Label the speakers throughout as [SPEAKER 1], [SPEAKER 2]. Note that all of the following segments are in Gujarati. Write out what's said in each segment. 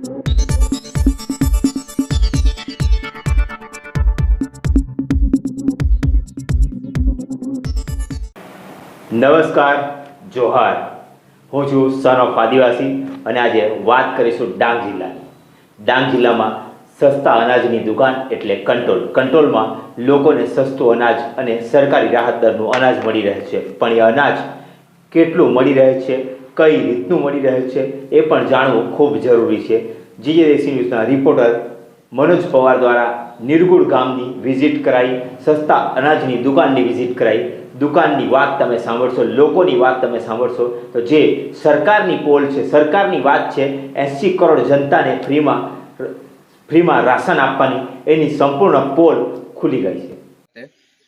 [SPEAKER 1] નમસ્કાર, જોહાર. હું છું સન ઓફ આદિવાસી અને આજે વાત કરીશું ડાંગ જિલ્લાની. ડાંગ જિલ્લામાં સસ્તા અનાજની દુકાન એટલે કંટ્રોલ. કંટ્રોલમાં લોકોને સસ્તું અનાજ અને સરકારી રાહત દરનું અનાજ મળી રહે છે. પણ એ અનાજ કેટલું મળી રહે છે? કઈ રીતનું મળી રહ્યું છે એ પણ જાણવું ખૂબ જરૂરી છે. દેશી ન્યૂઝના રિપોર્ટર મનોજ પવાર દ્વારા નિર્ગુણ ગામની વિઝિટ કરાઈ, સસ્તા અનાજની દુકાનની વિઝિટ કરાઈ. દુકાનની વાત તમે સાંભળશો, લોકોની વાત તમે સાંભળશો, તો જે સરકારની પોલ છે, સરકારની વાત છે એંસી કરોડ જનતાને ફ્રીમાં ફ્રીમાં રાશન આપવાની, એની સંપૂર્ણ પોલ ખુલી ગઈ છે.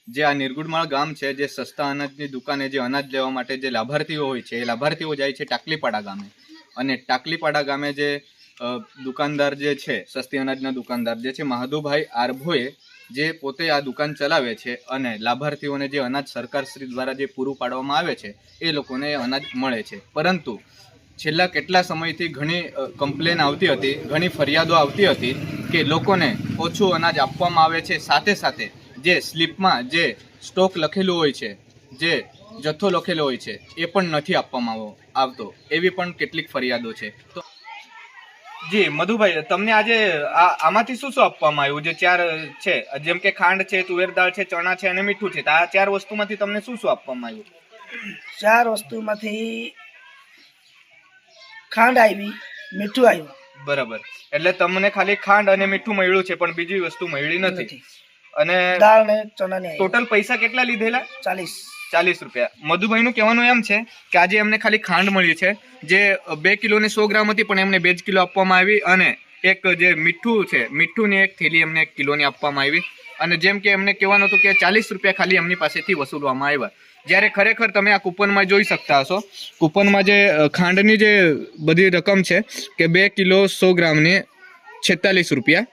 [SPEAKER 2] જે આ નિર્ગુડમાળ ગામ છે, જે સસ્તા અનાજની દુકાને જે અનાજ લેવા માટે જે લાભાર્થીઓ હોય છે, એ લાભાર્થીઓ જાય છે ટાકલીપાડા ગામે. અને ટાકલીપાડા ગામે જે દુકાનદાર જે છે, સસ્તી અનાજના દુકાનદાર જે છે, મહાદુભાઈ આરભોએ જે પોતે આ દુકાન ચલાવે છે અને લાભાર્થીઓને જે અનાજ સરકારશ્રી દ્વારા જે પૂરું પાડવામાં આવે છે, એ લોકોને અનાજ મળે છે. પરંતુ છેલ્લા કેટલા સમયથી ઘણી કમ્પ્લેન આવતી હતી, ઘણી ફરિયાદો આવતી હતી કે લોકોને ઓછું અનાજ આપવામાં આવે છે, સાથે સાથે જે સ્લીપમાં જે સ્ટોક લખેલું હોય છે જે જથ્થો લખેલો હોય છે એ પણ નથી આપવામાં આવો- આવતો. એવી પણ કેટલીક ફરિયાદો છે. તો જી મધુભાઈ તમને આજે આ આમાંથી શું શું આપવામાં આવ્યું? જે ચાર છે જેમ કે ખાંડ છે તુવેર દાળ છે ચણા છે અને મીઠું છે. તો આ ચાર વસ્તુમાંથી તમને શું શું આપવામાં આવ્યું?
[SPEAKER 3] ચાર વસ્તુમાંથી ખાંડ આવી મીઠું આવ્યું.
[SPEAKER 2] બરાબર. એટલે તમને ખાલી ખાંડ અને મીઠું મળ્યું છે પણ બીજી વસ્તુ મળી નથી. અને
[SPEAKER 3] દાળ ને ચણા ને
[SPEAKER 2] ટોટલ પૈસા કેટલા લીધેલા?
[SPEAKER 3] ચાલીસ.
[SPEAKER 2] ચાલીસ રૂપિયા. મધુભાઈનું કહેવાનું એમ છે કે આજે એમને ખાલી ખાંડ મળી છે જે બે કિલો ને સો ગ્રામ હતી પણ એમને બે જ કિલો આપવામાં આવી અને એક જે મીઠું છે મીઠુંની એક થેલી એમને એક કિલોની આપવામાં આવી. અને જેમ કે એમને કહેવાનું હતું કે ચાલીસ રૂપિયા ખાલી એમની પાસેથી વસૂલવામાં આવ્યા. જ્યારે ખરેખર તમે આ કૂપનમાં જોઈ શકતા હશો કૂપનમાં જે ખાંડની જે બધી રકમ છે કે બે કિલો સો ગ્રામની છેતાલીસ રૂપિયા.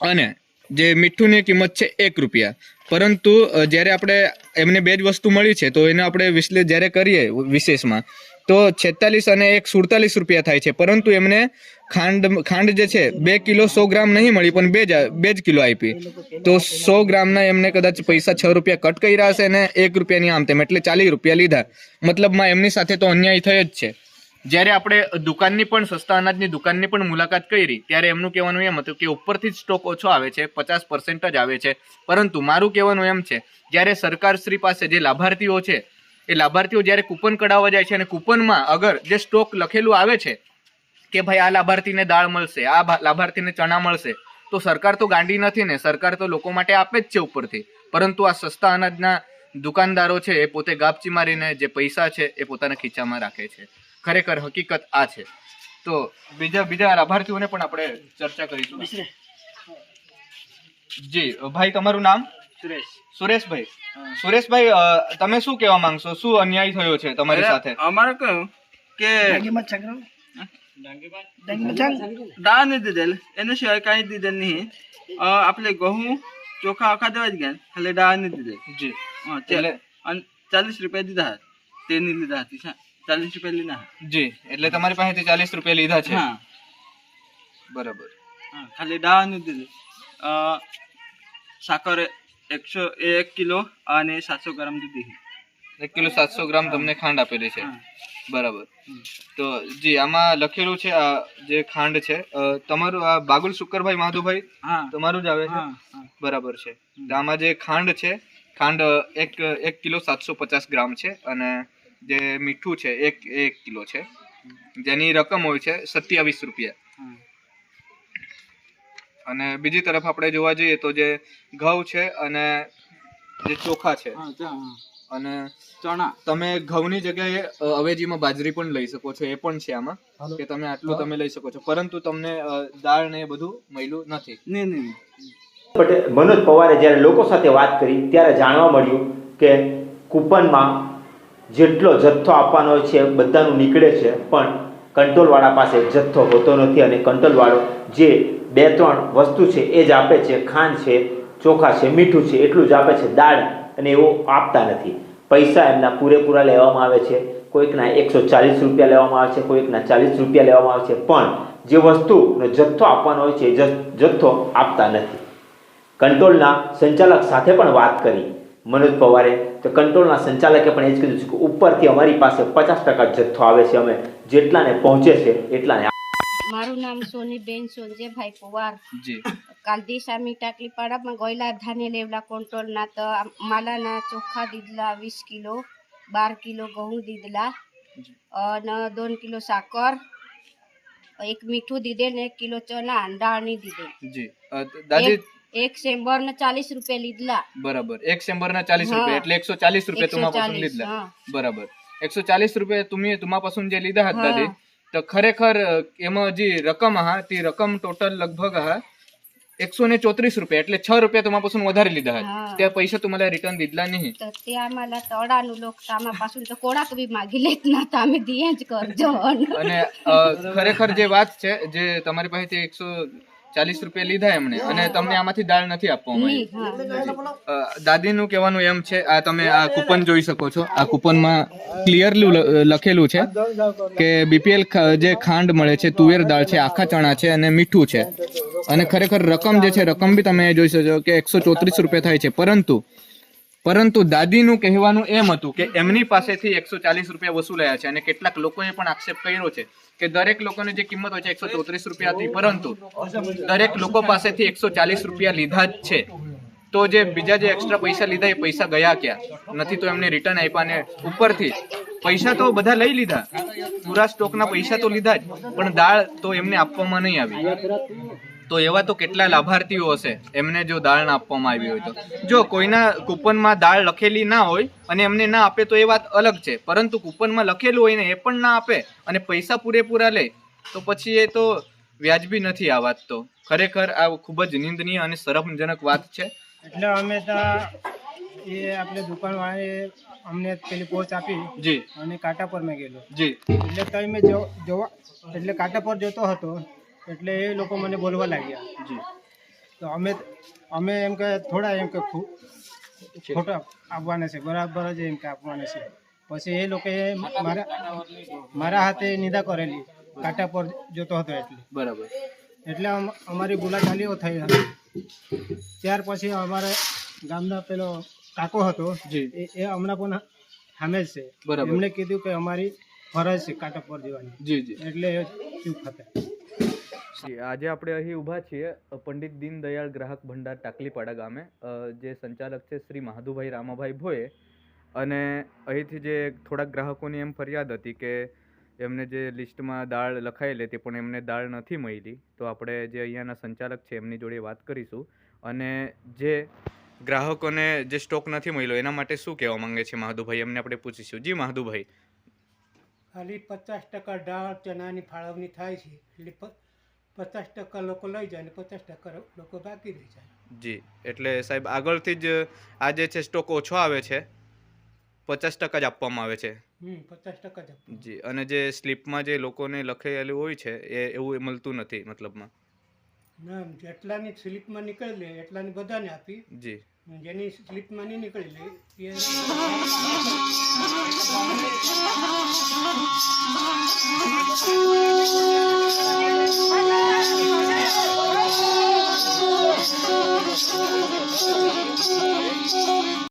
[SPEAKER 2] અને જે મીઠુંની કિંમત છે એક રૂપિયા. પરંતુ જ્યારે આપણે એમને બે જ વસ્તુ મળી છે, તો એને આપણે વિશ્લે જ્યારે કરીએ વિશેષમાં, તો છેતાલીસ અને એક સુડતાલીસ રૂપિયા થાય છે. પરંતુ એમને ખાંડ ખાંડ જે છે, બે કિલો સો ગ્રામ નહીં મળી, પણ બે જ બે જ કિલો આપી. તો સો ગ્રામના એમને કદાચ પૈસા છ રૂપિયા કટ કર્યા હશે અને એક રૂપિયાની આમ તેમ, એટલે ચાલીસ રૂપિયા લીધા. મતલબમાં એમની સાથે તો અન્યાય થયો જ છે. જ્યારે આપણે દુકાનની પણ, સસ્તા અનાજની દુકાનની પણ મુલાકાત કરી, ત્યારે એમનું કહેવાનું એમ હતું કે ઉપરથી જ સ્ટોક ઓછો આવે છે, પચાસ પર્સન્ટ જ આવે છે. પરંતુ મારું કહેવાનું એમ છે, જ્યારે સરકારશ્રી પાસે જે લાભાર્થીઓ છે, એ લાભાર્થીઓ જ્યારે કૂપન કઢાવવા જાય છે અને કૂપનમાં અગર જે સ્ટોક લખેલું આવે છે કે ભાઈ આ લાભાર્થીને દાળ મળશે, આ લાભાર્થીને ચણા મળશે, તો સરકાર તો ગાંડી નથી ને, સરકાર તો લોકો માટે આપે જ છે ઉપરથી. પરંતુ આ સસ્તા અનાજના દુકાનદારો છે, એ પોતે ગાપચી મારીને જે પૈસા છે, એ પોતાના ખીચામાં રાખે છે. ખરેખર હકીકત આ છે. તો બીજા બીજા લાભાર્થીઓને પણ આપણે ચર્ચા કરીશું. જી ભાઈ તમારું નામ?
[SPEAKER 3] સુરેશ.
[SPEAKER 2] સુરેશભાઈ. સુરેશભાઈ તમે શું કહેવા માંગશો? શું અન્યાય થયો છે તમારી સાથે?
[SPEAKER 4] અમારે કહ્યું કે નથી દીધેલ. એના સિવાય કાંઈ દીધેલ નહીં. આપણે ઘઉં ચોખા આખા દેવા જ ગયા. ખાલી દાન દીધેલ.
[SPEAKER 2] જી.
[SPEAKER 4] ચાલીસ રૂપિયા દીધા હતા. તેની લીધા હતી ચાલીસ રૂપિયા લીધા.
[SPEAKER 2] જી એટલે તમારી પાસેથી ચાલીસ રૂપિયા લીધા છે.
[SPEAKER 4] હા.
[SPEAKER 2] બરાબર.
[SPEAKER 4] હા, ખાલી દાળ નથી દીધી. સાકર એકસો એક કિલો અને સાતસો ગ્રામ દીધી
[SPEAKER 2] એક કિલો સાતસો ગ્રામ તમને ખાંડ આપેલી છે. બરાબર. તો જી આમાં લખેલું છે આ જે ખાંડ છે તમારું આ બાગુલ શુકરભાઈ માધુભાઈ તમારું જ આવે છે? બરાબર છે. આમાં જે ખાંડ છે ખાંડ એક એક કિલો સાતસો પચાસ ગ્રામ છે અને જે મીઠું છે એક એક કિલો છે. જેની રકમ હોય છે સત્યાવીસ રૂપિયા. અને બીજી તરફ આપણે જોવા જઈએ તો જે ઘઉં છે અને જે ચોખા છે.
[SPEAKER 4] હા, ચા- હા.
[SPEAKER 2] અને
[SPEAKER 4] ચણા.
[SPEAKER 2] તમે ઘઉંની જગ્યાએ અવેજીમાં બાજરી પણ લઈ શકો છો એ પણ છે આમાં કે તમે આટલું તમે લઈ શકો છો. પરંતુ તમને દાળ ને એ બધું મળ્યું નથી.
[SPEAKER 4] નહીં નહીં નહીં.
[SPEAKER 1] પટેલ મનોજ પવારે જ્યારે લોકો સાથે વાત કરી ત્યારે જાણવા મળ્યું કે કૂપનમાં જેટલો જથ્થો આપવાનો હોય છે બધાનું નીકળે છે, પણ કંટ્રોલવાળા પાસે જથ્થો હોતો નથી અને કંટ્રોલવાળો જે બે ત્રણ વસ્તુ છે એ જ આપે છે, ખાંડ છે, ચોખા છે, મીઠું છે, એટલું જ આપે છે, દાળ અને એવું આપતા નથી. પૈસા એમના પૂરેપૂરા લેવામાં આવે છે, કોઈકના એકસો ચાલીસ રૂપિયા લેવામાં આવે છે, કોઈકના ચાલીસ રૂપિયા લેવામાં આવે છે, પણ જે વસ્તુનો જથ્થો આપવાનો હોય છે એ જથ્થો આપતા નથી. કંટ્રોલના સંચાલક સાથે પણ વાત કરી. મનોજ પવારે તો કંટ્રોલના સંચાલકે પણ એ જ કીધું છે કે ઉપરથી અમારી પાસે પચાસ ટકા જથ્થો આવે છે અમે જેટલાને પહોંચે છે એટલાને
[SPEAKER 5] મારું નામ સોનીબેન સોનજેભાઈ પવાર.
[SPEAKER 2] જી.
[SPEAKER 5] સામી ટાકલી પાડામાં ગયેલા ધાને લેવલા કંટ્રોલના તો માલાના ચોખા દીધલા વીસ કિલો બાર કિલો ઘઉં દીધલા અને દોન કિલો સાકર એક મીઠું દીધે ને એક કિલો ચણા અને દીધે
[SPEAKER 2] જી. દાદી
[SPEAKER 5] એક સેમ્બર ને ચાલીસ રૂપિયા લીધલા.
[SPEAKER 2] બરાબર. એક સેમ્બર ના
[SPEAKER 5] ચાલીસ
[SPEAKER 2] રૂપિયા એટલે એકસો ચાલીસ રૂપિયા तुम्हापासून
[SPEAKER 5] 140,
[SPEAKER 2] લીધલા. બરાબર. એકસો ચાલીસ રૂપિયા तुम्ही પાસે જે લીધા હતા તે તો ખરેખર એમાં જે રકમ હા તે રકમ ટોટલ લગભગ હા એકસો ને ચોત્રીસ રૂપિયા એટલે છ રૂપિયા तुम्हापासून વધારે લીધા હતા. त्या पैसे तुम्हाला रिटर्न दिला नाही
[SPEAKER 5] तर ते आम्हाला तळानू लोक तर आम्हापासून तर कोणाक बी मागिलेत ना तर आम्ही दियाच करजो
[SPEAKER 2] અને ખરેખર જે વાત છે જે તમારી પાસેથી એકસો ચાલીસ રૂપિયા લીધા એમને અને તમને આમાંથી દાળ નથી આપવામાં દાદીનું કહેવાનું એમ છે આ તમે આ કૂપન જોઈ શકો છો. આ કૂપનમાં ક્લિયરલી લખેલું છે કે બીપીએલ જે ખાંડ મળે છે તુવેર દાળ છે આખા ચણા છે અને મીઠું છે. અને ખરેખર રકમ જે છે રકમ બી તમે જોઈ શકો કે એકસો ચોત્રીસ રૂપિયા થાય છે. પરંતુ પરંતુ દાદીનું કહેવાનું એમ હતું કે એમની પાસેથી એકસો ચાલીસ રૂપિયા વસૂલાયા છે અને કેટલાક લોકોએ પણ આક્ષેપ કર્યો છે કે દરેક લોકોની જે કિંમત હોય છે એકસો ચોત્રીસ રૂપિયા હતી, પરંતુ દરેક લોકો પાસેથી એકસો ચાલીસ રૂપિયા લીધા જ છે. તો જે બીજા જે એક્સ્ટ્રા પૈસા લીધા એ પૈસા ગયા ક્યાં? નથી તો એમને રિટર્ન આપ્યા ને ઉપરથી. પૈસા તો બધા લઈ લીધા. પૂરા સ્ટોકના પૈસા તો લીધા જ, પણ દાળ તો એમને આપવામાં નહીં આવી. તો એવા તો કેટલા લાભાર્થીઓ હશે? એમને જો દાળ આપવામાં આવી હોય તો. જો કોઈના કૂપનમાં દાળ લખેલી ના હોય અને એમને ના આપે તો એ વાત અલગ છે. પરંતુ કૂપનમાં લખેલું હોય ને એ પણ ના આપે અને પૈસા પૂરેપૂરા લે તો પછી એ તો વ્યાજબી નથી આ વાત તો. ખરેખર આ ખૂબ જ નિંદનીય અને શરમજનક વાત છે.
[SPEAKER 6] એટલે અમે એ આપણે દુકાનવાળાએ અમને પેલી પોચ આપી
[SPEAKER 2] જી.
[SPEAKER 6] અને કાંટા પર મેં ગયેલો.
[SPEAKER 2] જી.
[SPEAKER 6] એટલે તમે મેં જોવા એટલે કાંટા પર જતો હતો. એટલે એ લોકો મને બોલવા લાગ્યા.
[SPEAKER 2] જી.
[SPEAKER 6] તો અમે અમે એમ કે થોડા એમ કે ખોટા આપવાના છે બરાબર જ એમ કે આપવાના છે. પછી એ લોકોએ મારા મારા હાથે નિંદા કરેલી. કાંટા પર જોતો હતો એટલે.
[SPEAKER 2] બરાબર.
[SPEAKER 6] એટલે અમ- અમારી બોલાચાલીઓ થઈ હતી. ત્યાર પછી અમારે ગામના પેલો કાકો હતો
[SPEAKER 2] જી.
[SPEAKER 6] એ હમણાં પણ સામે છે. એમણે કીધું કે અમારી ફરજ છે કાંટા પર જવાની.
[SPEAKER 2] જી જી.
[SPEAKER 6] એટલે ચૂપ હતા.
[SPEAKER 2] આજે આપણે અહીં ઊભા છીએ પંડિત દીનદયાળ ગ્રાહક ભંડાર ટાકલીપાડા ગામે. જે સંચાલક છે શ્રી મહાદુભાઈ રામાભાઈ ભોએ. અને અહીંથી જે થોડાક ગ્રાહકોની એમ ફરિયાદ હતી કે એમને જે લિસ્ટમાં દાળ લખાયેલી હતી, પણ એમને દાળ નથી મળી, તો આપણે જે અહીંયાના સંચાલક છે એમની જોડે વાત કરીશું. અને જે ગ્રાહકોને જે સ્ટોક નથી મળ્યો, એના માટે શું કહેવા માંગે છે મહાદુભાઈ? એમને આપણે પૂછીશું. જી, મહાદુભાઈ.
[SPEAKER 7] ખાલી પચાસ ટકા દાળ ચણાની ફાળવણી થાય છે પચાસ ટકા લોકો લઈ જાય ને પચાસ ટકા લોકો બાકી રહી જાય.
[SPEAKER 2] જી એટલે સાહેબ આગળથી જ આ જે છે સ્ટોક ઓછો આવે છે પચાસ ટકા જ આપવામાં આવે છે.
[SPEAKER 7] પચાસ ટકા જ
[SPEAKER 2] જી અને જે સ્લીપમાં જે લોકોને લખેલું હોય છે એ એવું મળતું નથી મતલબમાં.
[SPEAKER 7] મેમ જેટલાની સ્લીપમાં નીકળી લે એટલાની બધાને આપી.
[SPEAKER 2] જી.
[SPEAKER 7] જેની સ્લીપમાં નહીં નીકળી લે